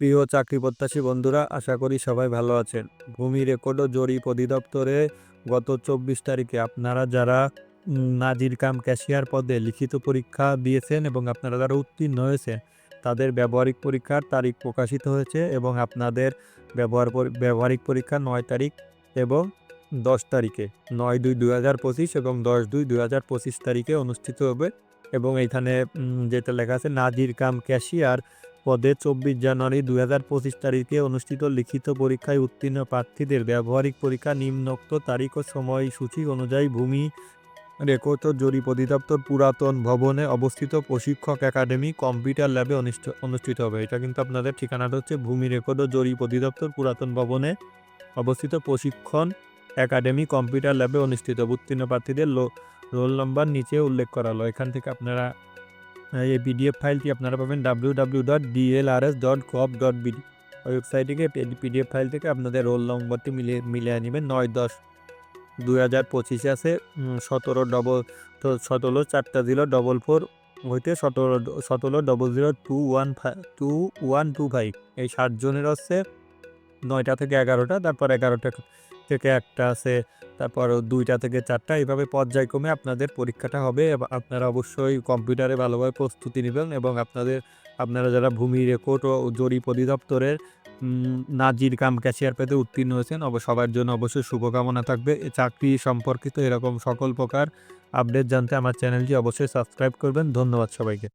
প্রিয় চাকরি প্রত্যাশী বন্ধুরা, আশা করি সবাই ভালো আছেন। ভূমি রেকর্ড ও জরিপ অধিদপ্তরে গত চব্বিশ তারিখে আপনারা যারা নাজির কাম ক্যাশিয়ার পদে লিখিত পরীক্ষা দিয়েছেন এবং আপনারা যারা উত্তীর্ণ হয়েছেন, তাদের ব্যবহারিক পরীক্ষার তারিখ প্রকাশিত হয়েছে এবং আপনাদের ব্যবহার ব্যবহারিক পরীক্ষা নয় তারিখ এবং দশ তারিখে, নয় দুই দুই হাজার পঁচিশ এবং দশ দুই দুই হাজার পঁচিশ তারিখে অনুষ্ঠিত হবে এবং এইখানে যেটা লেখা আছে, নাজির কাম ক্যাশিয়ার পদে চব্বিশ জানুয়ারি দুই হাজার পঁচিশ তারিখে অনুষ্ঠিত লিখিত পরীক্ষায় উত্তীর্ণ প্রার্থীদের ব্যবহারিক পরীক্ষা নিম্নোক্ত তারিখ ও সময়সূচি অনুযায়ী ভূমি রেকর্ড ও জরিপ অধিদপ্তর পুরাতন ভবনে অবস্থিত প্রশিক্ষক একাডেমি কম্পিউটার ল্যাবে অনুষ্ঠ- অনুষ্ঠিত হবে। এটা কিন্তু আপনাদের ঠিকানাটা হচ্ছে ভূমি রেকর্ড ও জরিপ অধিদপ্তর পুরাতন ভবনে অবস্থিত প্রশিক্ষণ একাডেমি কম্পিউটার ল্যাবে অনুষ্ঠিত। উত্তীর্ণ প্রার্থীদের রোল নম্বর নিচে উল্লেখ করা হলো। এখান থেকে আপনারা এই পিডিএফ ফাইলটি আপনারা পাবেন W W dot DLRS dot gov dot BD ওয়েবসাইটে গিয়ে পিডিএফ ফাইল থেকে আপনাদের রোল নম্বরটি মিলিয়ে মিলিয়ে নেবেন নয় দশ। দুই হাজার পঁচিশে আছে সতেরো ডবল তো সতেরো চারটা জিরো ডবল ফোর হইতে সতেরো সতেরো double zero two one five two one two five এই সাতজনের হচ্ছে নয়টা থেকে এগারোটা, তারপর এগারোটা থেকে একটা আছে তারপর দুইটা থেকে চারটা এইভাবে পর্যায়ক্রমে আপনাদের পরীক্ষাটা হবে। আপনারা অবশ্যই কম্পিউটারে ভালোভাবে প্রস্তুতি নেবেন এবং আপনাদের, আপনারা যারা ভূমি রেকর্ড ও জরিপ অধিদপ্তরের নাজির কাম ক্যাশিয়ার পেতে উত্তীর্ণ হয়েছেন, অব, সবার জন্য অবশ্যই শুভকামনা থাকবে। চাকরি সম্পর্কিত এরকম সকল প্রকার আপডেট জানতে আমার চ্যানেলটি অবশ্যই সাবস্ক্রাইব করবেন। ধন্যবাদ সবাইকে।